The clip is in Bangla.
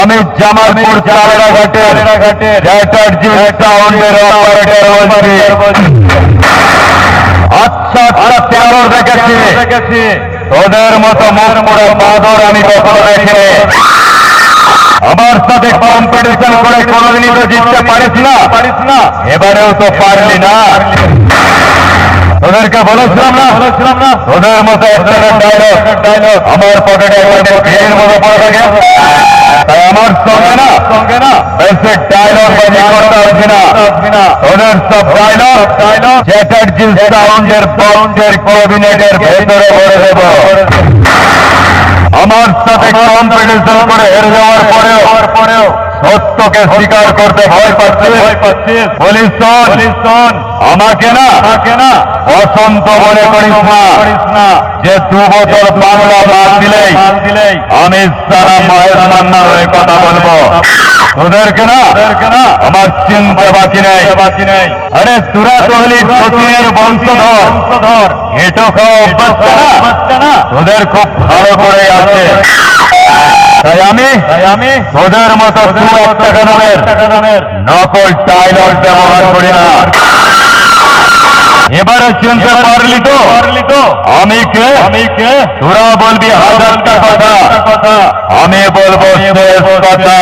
আমি জামালপুর চালেরা ঘাটে ঘাটে চ্যাটার্জি সাউন্ডের অপারেটর বলছি আচ্ছা আচ্ছা তেরোর দেখেছি দেখেছি তোদের মতো মুখ মোড়া বাদর আমি কখনো দেখিনি। আমার সাথে কম্পিটিশন করে কোনোদিনই তো জিততে পারিস না। পারিস না। এবারেও তো পারলি না। তোদেরকে বলেছিলাম না। তোদের মতো আমার পকেটে একটা মতো পড়ে থাকে। তাই আমার সঙ্গে না সঙ্গে না। বেশি ডায়লগ তোদের সব ডায়লগ ডায়লগ চ্যাটার্জি সাউন্ডের বাউন্ডের ক্যাবিনেটের ভেতরে ভরে দেব। আমার সাথে কম্পিটিশন করে হেরে যাওয়ার পরেও পরেও সত্যকে স্বীকার করতে ভয় পাচ্ছিস ভয় পাচ্ছিস বলিস শোন আমাকে না। আমাকে না। বসন্ত মনে করিস না। করিস না। যে দু বছর বাংলা বাদ দিলেই দিলেই আমি সারা মায়ের মান্নার হয়ে কথা বলব। তোদেরকে না তোদেরকে না আমার চিন্তা বাকি নেই। বাকি নেই। আরে তোরা তো হলি সচিনের বংশধর। বংশধর। এটো খাওয়া না? তোদের খুব ভালো করে আছে। তাই আমি তাই আমি তোদের মতো দু এক টাকা দামের নকল ডায়লগ ব্যবহার করি না এবারে চিনতে পারলি তো পারলি তো আমি কে আমি কে তোরা বলবি হাজারটা কথা। আমি বলব কথা।